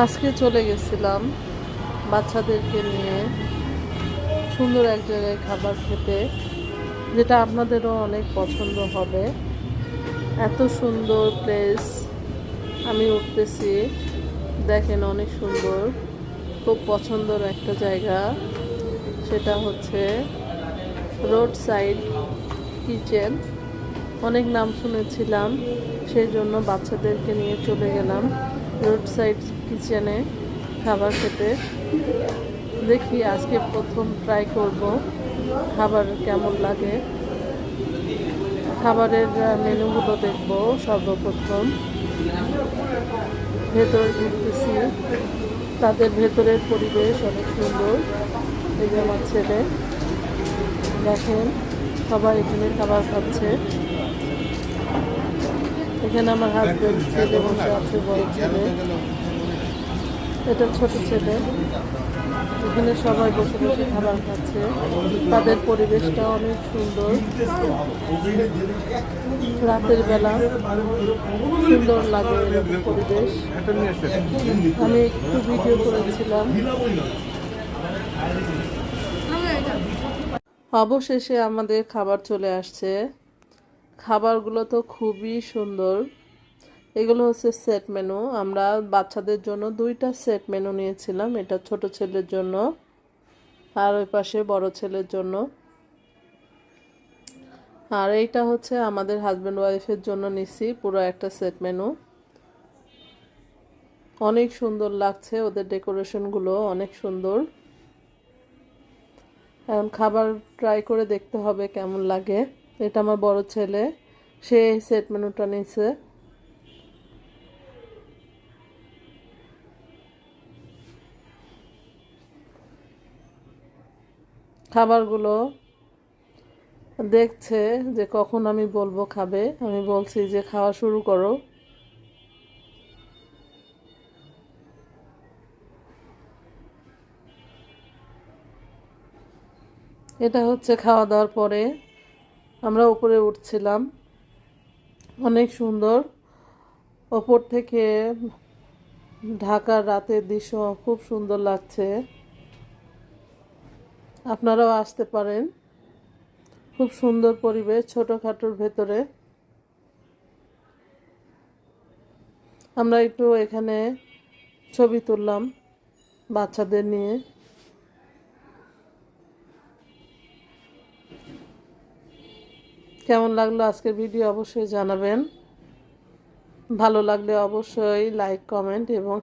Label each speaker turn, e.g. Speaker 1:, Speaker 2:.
Speaker 1: আজকে চলে গেছিলাম বাচ্চাদেরকে নিয়ে সুন্দর এক জায়গায় খাবার খেতে, যেটা আপনাদেরও অনেক পছন্দ হবে। এত সুন্দর প্লেস আমি উঠতেছি। দেখেন অনেক সুন্দর, খুব পছন্দের একটা জায়গা। সেটা হচ্ছে রোড সাইড কিচেন অনেক নাম শুনেছিলাম, সেই জন্য বাচ্চাদেরকে নিয়ে চলে গেলাম। রোড সাইড কিচেনে খাবার খেতে। দেখি আজকে প্রথম ট্রাই করব। খাবার কেমন লাগে? খাবারের মেনুগুলো দেখব সর্বপ্রথম। ভেতরে ঢুকতেছি তাদের ভেতরের পরিবেশ অনেক সুন্দর। এই যে আমার ছেলে। দেখেন, সবাই এখানে খাবার খাচ্ছে। এখানে আমার হাজবেন্ড ছেলে বসে আছে, বড় ছেলে। এটা ছোট ছেলে। এখানে সবাই বসে বসে খাবার খাচ্ছে। তাদের পরিবেশটা অনেক সুন্দর। রাতের বেলা সুন্দর লাগে পরিবেশ। আমি একটু ভিডিও করেছিলাম। অবশেষে আমাদের খাবার চলে আসছে। খাবারগুলো তো খুবই সুন্দর। এগুলো হচ্ছে সেট মেনু। আমরা বাচ্চাদের জন্য দুইটা সেট মেনু নিয়েছিলাম। এটা ছোট ছেলের জন্য আর ওই পাশে বড় ছেলের জন্য। আর এইটা হচ্ছে আমাদের হাজব্যান্ড ওয়াইফের জন্য নিছি। পুরো একটা সেট মেনু। অনেক সুন্দর লাগছে ওদের ডেকোরেশনগুলো অনেক সুন্দর। এখন খাবার ট্রাই করে দেখতে হবে কেমন লাগে। এটা আমার বড় ছেলে। সে সেট মেনুটা নিছে। খাবারগুলো দেখছে যে কখন আমি বলব খাবে। আমি বলছি যে খাওয়া শুরু করো। এটা হচ্ছে খাওয়া দাওয়ার পরে। আমরা উপরে উঠছিলাম। অনেক সুন্দর। ওপর থেকে ঢাকার রাতের দৃশ্য খুব সুন্দর লাগছে। আপনারাও আসতে পারেন। খুব সুন্দর পরিবেশ ছোটোখাটোর ভেতরে। আমরা একটু এখানে ছবি তুললাম বাচ্চাদের নিয়ে। কেমন লাগল আজকের ভিডিও অবশ্যই জানাবেন। ভালো লাগলে অবশ্যই লাইক কমেন্ট এবং